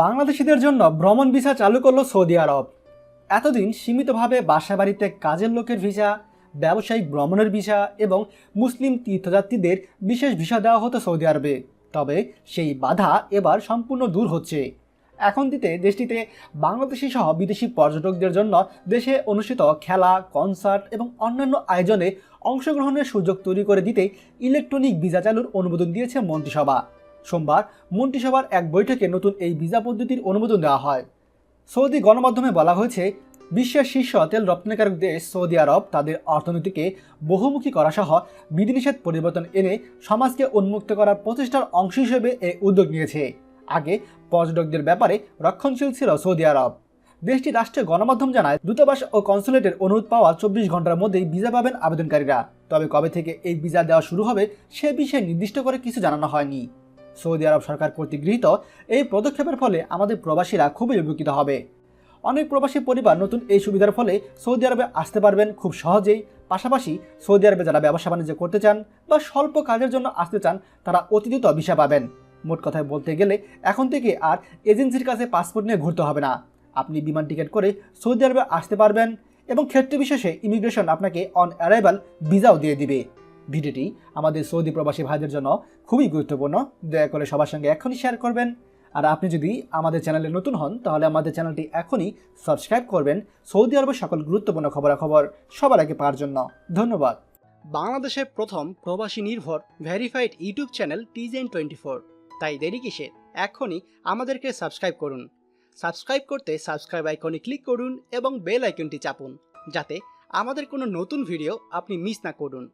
বাংলাদেশিদের জন্য ভ্রমণ ভিসা চালু করল সৌদি আরব। এতদিন সীমিতভাবে বাসা বাড়িতে কাজের লোকের ভিসা, ব্যবসায়িক ভ্রমণের ভিসা এবং মুসলিম তীর্থযাত্রীদের বিশেষ ভিসা দেওয়া হতো সৌদি আরবে। তবে সেই বাধা এবার সম্পূর্ণ দূর হচ্ছে। এখন দিতে দেশটিতে বাংলাদেশি সহ বিদেশি পর্যটকদের জন্য দেশে অনুষ্ঠিত খেলা, কনসার্ট এবং অন্যান্য আয়োজনে অংশগ্রহণের সুযোগ তৈরি করে দিতে ইলেকট্রনিক ভিসা চালুর অনুমোদন দিয়েছে মন্ত্রিসভা। সোমবার মন্ত্রিসভার এক বৈঠকে নতুন এই ভিসা পদ্ধতির অনুমোদন দেওয়া হয়। সৌদি গণমাধ্যমে বলা হয়েছে, বিশ্বের শীর্ষ তেল রপ্তানিকারক দেশ সৌদি আরব তাদের অর্থনীতিকে বহুমুখী করা সহ বিধিনিষেধ পরিবর্তন এনে সমাজকে উন্মুক্ত করার প্রচেষ্টার অংশ হিসেবে এই উদ্যোগ নিয়েছে। আগে পর্যটকদের ব্যাপারে রক্ষণশীল ছিল সৌদি আরব। দেশটির রাষ্ট্রীয় গণমাধ্যম জানায়, দূতাবাস ও কনসুলেটের অনুরোধ পাওয়া চব্বিশ ঘণ্টার মধ্যেই ভিসা পাবেন আবেদনকারীরা। তবে কবে থেকে এই ভিসা দেওয়া শুরু হবে, সে বিষয়ে নির্দিষ্ট করে কিছু জানানো হয়নি। সৌদি আরব সরকার কর্তৃক গৃহীত এই পদক্ষেপের ফলে আমাদের প্রবাসীরা খুবই উপকৃত হবে। অনেক প্রবাসী পরিবার নতুন এই সুবিধার ফলে সৌদি আরবে আসতে পারবেন খুব সহজেই। পাশাপাশি সৌদি আরবে যারা ব্যবসা বাণিজ্য করতে চান বা স্বল্প কাজের জন্য আসতে চান, তারা অতি দ্রুত ভিসা পাবেন। মোট কথায় বলতে গেলে এখন থেকে আর এজেন্সির কাছে পাসপোর্ট নিয়ে ঘুরতে হবে না। আপনি বিমান টিকিট করে সৌদি আরবে আসতে পারবেন এবং ক্ষেত্র বিশেষে ইমিগ্রেশন আপনাকে অন অ্যারাইভাল ভিসাও দিয়ে দিবে। ভিডিওটি আমাদের সৌদি প্রবাসী ভাইদের জন্য খুবই গুরুত্বপূর্ণ। দয়া করে সবার সঙ্গে এখনই শেয়ার করবেন। আর আপনি যদি আমাদের চ্যানেলে নতুন হন, তাহলে আমাদের চ্যানেলটি এখনই সাবস্ক্রাইব করবেন। সৌদি আরবের সকল গুরুত্বপূর্ণ খবরাখবর সবার আগে পাওয়ার জন্য। ধন্যবাদ। বাংলাদেশের প্রথম প্রবাসী নির্ভর ভেরিফাইড ইউটিউব চ্যানেল টিজেন টোয়েন্টি ফোর তাই দেরি কিসের? এখনই আমাদেরকে সাবস্ক্রাইব করুন। সাবস্ক্রাইব করতে সাবস্ক্রাইব আইকনে ক্লিক করুন এবং বেল আইকনটি চাপুন, যাতে আমাদের কোনো নতুন ভিডিও আপনি মিস না করুন।